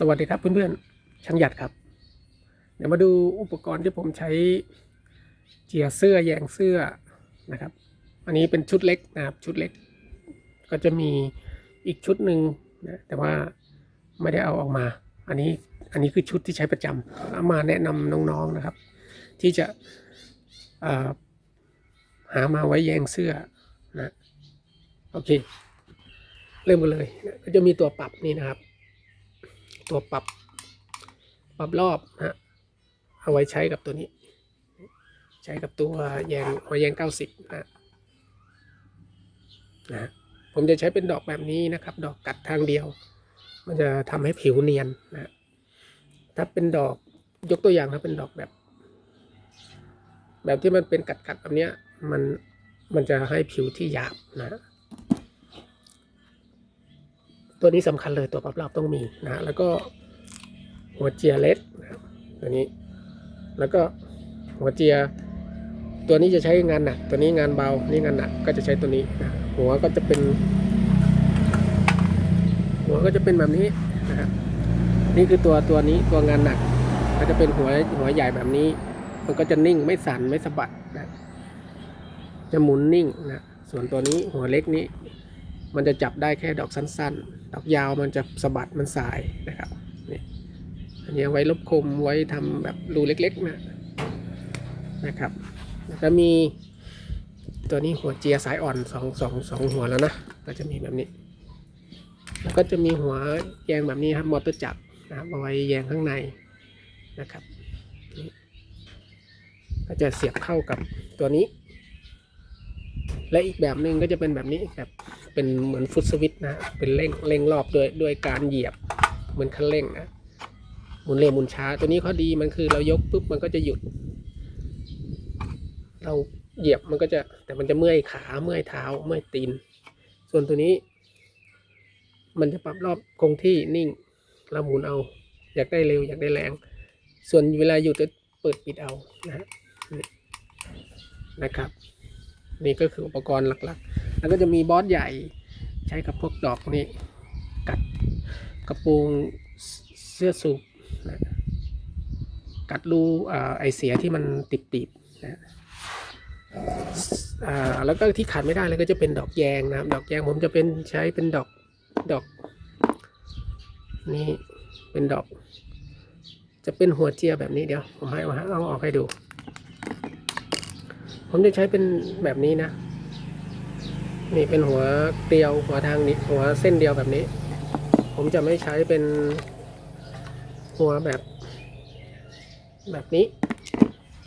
สวัสดีครับเพื่อนๆช่างหยัดครับ เดี๋ยวมาดูอุปกรณ์ที่ผมใช้เจียเสื้อแยงเสื้อนะครับ อันนี้เป็นชุดเล็กนะครับชุดเล็ก ก็จะมีอีกชุดหนึ่งนะแต่ว่าไม่ได้เอาออกมา อันนี้อันนี้คือชุดที่ใช้ประจำเอามาแนะนำน้องๆนะครับ ที่จะหามาไว้แยงเสื้อนะโอเค เริ่มกันเลยก็จะมีตัวปรับนี่นะครับ ตัวปรับ ปรับรอบนะฮะเอาไว้ใช้กับตัวนี้ ใช้กับตัวแยงหัวแยงเก้าสิบนะนะฮะผมจะใช้เป็นดอกแบบนี้นะครับ ดอกกัดทางเดียว มันจะทำให้ผิวเนียนนะถ้าเป็นดอกยกตัวอย่างถ้าเป็นดอกแบบ แบบที่มันเป็นกัดกัดแบบเนี้ยมันมันจะให้ผิวที่หยาบนะ ตัวนี้สำคัญเลยตัวปรับรอบต้องมีนะแล้วก็หัวเจียเล็กนะตัวนี้ แล้วก็หัวเจีย ตัวนี้จะใช้งานหนักตัวนี้งานเบานี่งานหนักก็จะใช้ตัวนี้นะหัวก็จะเป็น หัวก็จะเป็นแบบนี้นะครับนี่คือตัวตัวนี้ตัวงานหนัก ก็จะเป็นหัวหัวใหญ่แบบนี้ มันก็จะนิ่งไม่สั่นไม่สะบัดนะจะหมุนนิ่งนะส่วนตัวนี้หัวเล็กนี้ มันจะจับได้แค่ดอกสั้น ๆ ดอกยาวมันจะสะบัดมันสายนะครับนี่อันนี้ไว้ลบคมไว้ทำแบบรูเล็กๆนะนะครับแล้วก็มีตัวนี้หัวเจียสายอ่อนสองสองสองหัวแล้วนะก็จะมีแบบนี้ แล้วก็จะมีหัวแยงแบบนี้ครับมอเตอร์จักรนะครับเอาไว้แยงข้างในนะครับนี่ก็จะเสียบเข้ากับตัวนี้ และอีกแบบหนึ่งก็จะเป็นแบบนี้แบบ เป็นเหมือนฟุตสวิตนะ เป็นเร่งเร่งรอบโดยโดยการเหยียบเหมือนคันเร่งนะหมุนเร็วหมุนช้า ตัวนี้ข้อดีมันคือเรายกปุ๊บมันก็จะหยุด เราเหยียบมันก็จะแต่มันจะเมื่อยขาเมื่อยเท้าเมื่อยตีน ส่วนตัวนี้ มันจะปรับรอบคงที่นิ่งเราหมุนเอา อยากได้เร็วอยากได้แรง ส่วนเวลาหยุดจะเปิดปิดเอานะนะครับ นี่ก็คืออุปกรณ์หลักๆ แล้วก็จะมีบอสใหญ่ใช้กับพวกดอกนี้กัดกระโปรงเสื้อสูบนะกัดรูไอเสียที่มันติดๆนะแล้วก็ที่ขาดไม่ได้เลยก็จะเป็นดอกแยงนะครับ ดอกแยงผมจะเป็นใช้เป็นดอกดอก นี่เป็นดอก จะเป็นหัวเจียแบบนี้เดี๋ยว ผมให้เอาเอาออกให้ดู ผมจะใช้เป็นแบบนี้นะ นี่เป็นหัวเกลียวหัวทางนี้หัวเส้นเดียวแบบนี้ ผมจะไม่ใช้เป็นหัวแบบ แบบนี้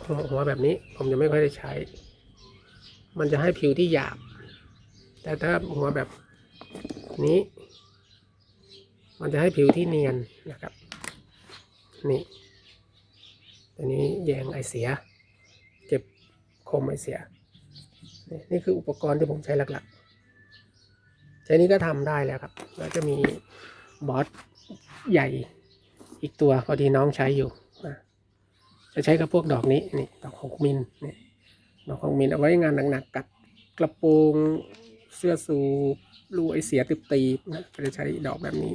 หัวหัวแบบนี้ ผมจะไม่ค่อยได้ใช้ มันจะให้ผิวที่หยาบ แต่ถ้าหัวแบบนี้ มันจะให้ผิวที่เนียนนะครับ นี่ตัวนี้แยงไอเสีย เก็บคมไอเสีย นี่คืออุปกรณ์ที่ผมใช้หลักๆใช้นี้ก็ทำได้แล้วครับ แล้วจะมีบอสใหญ่อีกตัวพอดีน้องใช้อยู่นะจะใช้กับพวกดอกนี้นี่ดอกหกมิลนี่ดอกหกมิลเอาไว้งานหนักๆกัดกระโปรงเสื้อสูบรูไอเสียติบตีนะจะใช้ดอกแบบนี้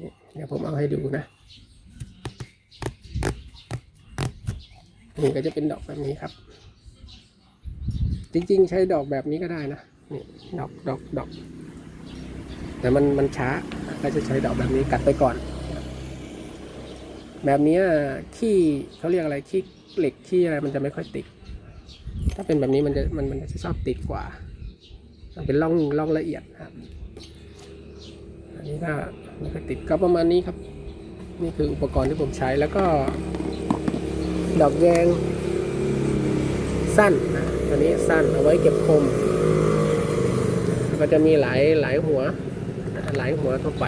นี่เดี๋ยวผมเอาให้ดูนะนี่ก็จะเป็นดอกแบบนี้ครับ จริง ๆ ใช้ดอกแบบนี้ก็ได้นะนี่ดอกดอกดอก แต่มันมันช้าก็จะใช้ดอกแบบนี้กัดไปก่อน แบบนี้ขี้เขาเรียกอะไรขี้เหล็กขี้อะไรมันจะไม่ค่อยติด ถ้าเป็นแบบนี้มันจะมันมันจะชอบติดกว่า มันเป็นร่องร่องละเอียดนะครับอันนี้ก็ไม่ค่อยติดก็ประมาณนี้ครับ นี่คืออุปกรณ์ที่ผมใช้แล้วก็ ดอกแยง สั้นนะตัวนี้สั้นเอาไว้เก็บคม ก็จะมีหลายหลายหัว หลายหัวทั่วไป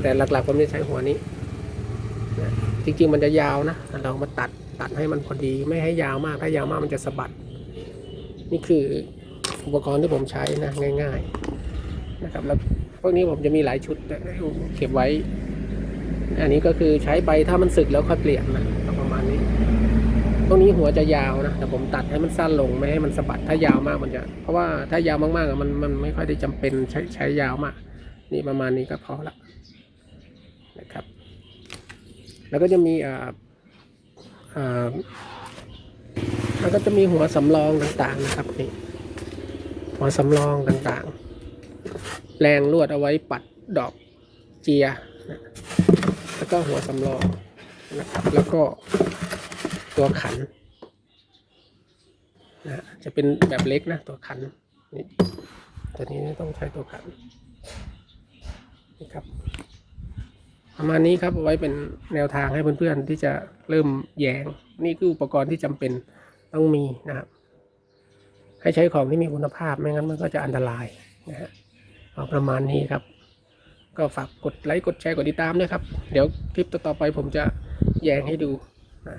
แต่หลักๆผมจะใช้หัวนี้นะจริงๆมันจะยาวนะเรามาตัดตัดให้มันพอดีไม่ให้ยาวมากถ้ายาวมากมันจะสะบัด นี่คืออุปกรณ์ที่ผมใช้นะง่าย ๆนะครับแล้วพวกนี้ผมจะมีหลายชุดเก็บไว้ อันนี้ก็คือใช้ไปถ้ามันสึกแล้วค่อยเปลี่ยนนะประมาณนี้ ตรงนี้หัวจะยาวนะแต่ผมตัดให้มันสั้นลงไม่ให้มันสะบัดถ้ายาวมากมันจะเพราะว่าถ้ายาวมากๆอะมันมันไม่ค่อยได้จำเป็นใช้ใช้ยาวมาก นี่ประมาณนี้ก็พอละนะครับ แล้วก็จะมีอ่าอ่าแล้วก็จะมีหัวสำรองต่างๆนะครับนี่หัวสำรองต่างๆ แรงลวดเอาไว้ปัดดอกเจียนะแล้วก็หัวสำรองนะครับแล้วก็ ตัวขันนะจะเป็นแบบเล็กนะตัวขันนี่ตัวนี้ต้องใช้ตัวขันนี่ครับประมาณนี้ครับเอาไว้เป็นแนวทางให้เพื่อนๆที่จะเริ่มแยง นี่คืออุปกรณ์ที่จำเป็นต้องมีนะครับ ให้ใช้ของที่มีคุณภาพไม่งั้นมันก็จะอันตรายนะฮะประมาณนี้ครับ ก็ฝากกดไลค์กดแชร์กดติดตามด้วยครับ เดี๋ยวคลิปต่อๆไปผมจะแยงให้ดูนะ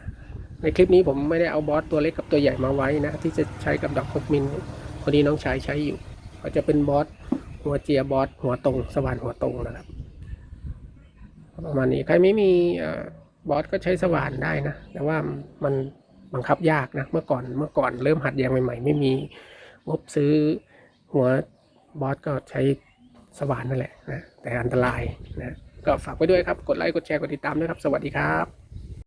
ในคลิปนี้ผมไม่ได้เอาบอสตัวเล็กกับตัวใหญ่มาไว้นะที่จะใช้กับดอกหกมิลพอดีน้องชายใช้อยู่ก็จะเป็นบอสหัวเจียบอสหัวตรง สว่านหัวตรงนะครับประมาณนี้ใครไม่มีบอสก็ใช้สว่านได้นะ แต่ว่ามันบังคับยากนะ เมื่อก่อนเมื่อก่อนเริ่มหัดแยงใหม่ๆ ไม่มีงบซื้อหัวบอสก็ใช้สว่านนั่นแหละนะแต่อันตรายนะก็ฝากไว้ด้วยครับ กดไลค์กดแชร์กดติดตามด้วยครับ สวัสดีครับ